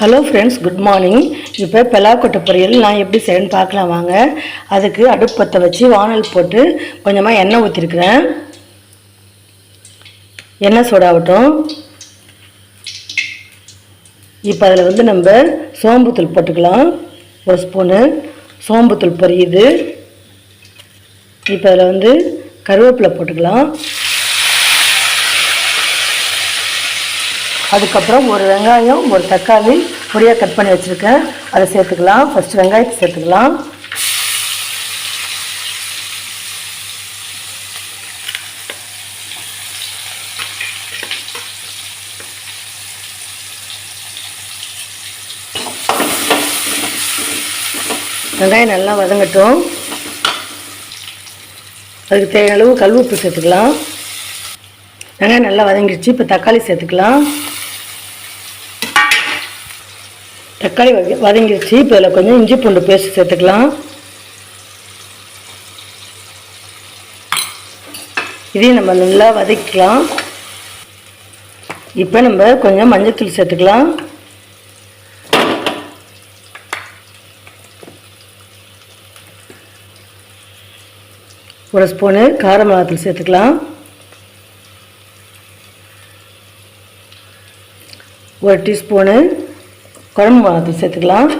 Hello friends good morning இப்போ பெலாக்கொட்டை பொரியல் நான் எப்படி செய்யணும்னு பார்க்கலாம் வாங்க. அதுக்கு அடுப்பு பற்ற வச்சு வானல் போட்டு கொஞ்சமாக எண்ணெய் ஊற்றிருக்கிறேன் எண்ணெய் சூடாகட்டும். இப்போ அதில் வந்து நம்ம சோம்புத்தூள் போட்டுக்கலாம். ஒரு ஸ்பூனு. சோம்புத்தூள் பொரியுது. இப்போ அதில் வந்து கருவேப்பிலை போட்டுக்கலாம். அதுக்கப்புறம் ஒரு வெங்காயம் ஒரு தக்காளி பொடியாக கட் பண்ணி வச்சுருக்கேன். அதை சேர்த்துக்கலாம். ஃபஸ்ட்டு வெங்காயத்தை சேர்த்துக்கலாம். வெங்காயம் நல்லா வதங்கட்டும். அதுக்கு தேவையான அளவு கல் உப்பு சேர்த்துக்கலாம். வெங்காயம் நல்லா வதங்கிடுச்சு. இப்போ தக்காளி சேர்த்துக்கலாம். தக்காளி வதங்கிடுச்சு இப்போ இதில் கொஞ்சம் இஞ்சி பூண்டு பேஸ்ட் சேர்த்துக்கலாம். இதையும் நம்ம நல்லா வதக்கிக்கலாம். இப்போ நம்ம கொஞ்சம் மஞ்சத்தூள் சேர்த்துக்கலாம். ஒரு ஸ்பூனு கார மிளகாத்தூள் சேர்த்துக்கலாம். ஒரு டீஸ்பூனு குழம்பு மிளகாத்தூள் சேர்த்துக்கலாம்.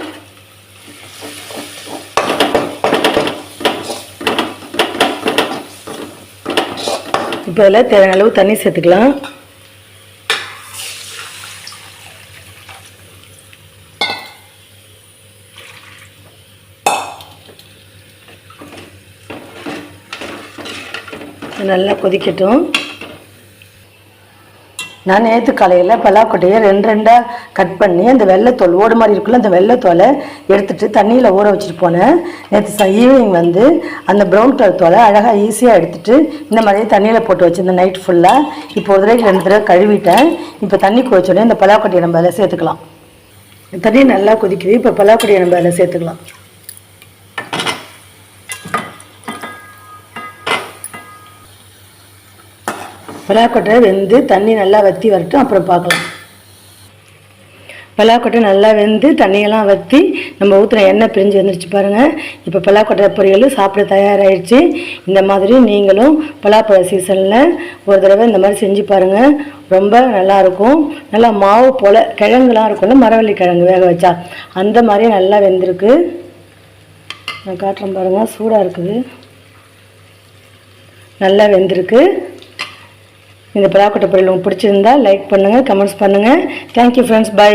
இப்போ இதில் தேவையான அளவு தண்ணி சேர்த்துக்கலாம். நல்லா கொதிக்கட்டும். நான் நேற்று காலையில் பலாக்கொட்டையை ரெண்டு ரெண்டாக கட் பண்ணி அந்த வெள்ளைத்தோல் ஓடு மாதிரி இருக்குல்ல அந்த வெள்ளைத்தோலை எடுத்துகிட்டு தண்ணியில் ஊற வச்சுட்டு போனேன். நேற்று ஈவினிங் வந்து அந்த ப்ரௌன் கலர் தோலை அழகாக ஈஸியாக எடுத்துகிட்டு இந்த மாதிரியே தண்ணியில் போட்டு வச்சுருந்தேன் நைட் ஃபுல்லாக இப்போ ஒரு தடவை ரெண்டு தடவை கழுவிட்டேன். இப்போ தண்ணி கொதிச்சோடனே இந்த பலாக்கொட்டையை நம்ம அதில் சேர்த்துக்கலாம். தண்ணி நல்லா கொதிக்குது இப்போ பலாக்கொட்டையை நம்ம அதில் சேர்த்துக்கலாம். பலாக்கொட்டை வெந்து தண்ணி நல்லா வற்றி வரட்டும் அப்புறம் பார்க்கலாம். பலாக்கொட்டை நல்லா வெந்து தண்ணியெல்லாம் வற்றி நம்ம ஊற்றுன எண்ணெய் பிரிஞ்சு வந்துருச்சு பாருங்கள் இப்போ பலாக்கொட்டை பொரியல் சாப்பிட தயாராகிடுச்சு இந்த மாதிரி நீங்களும் பலாப்பழ சீசனில் ஒரு தடவை இந்த மாதிரி செஞ்சு பாருங்கள் ரொம்ப நல்லாயிருக்கும் நல்லா மாவு போல் கிழங்குலாம் இருக்கும்ல மரவள்ளி கிழங்கு வேக வச்சா. அந்த மாதிரியே நல்லா வெந்திருக்கு. நான் காட்டுறேன் பாருங்கள் சூடாக இருக்குது. நல்லா வெந்திருக்கு. இந்த பலாக்கொட்டை பொரியல் உங்களுக்கு பிடிச்சிருந்தா லைக் பண்ணுங்கள் கமெண்ட்ஸ் பண்ணுங்கள் தேங்க்யூ ஃப்ரெண்ட்ஸ் பை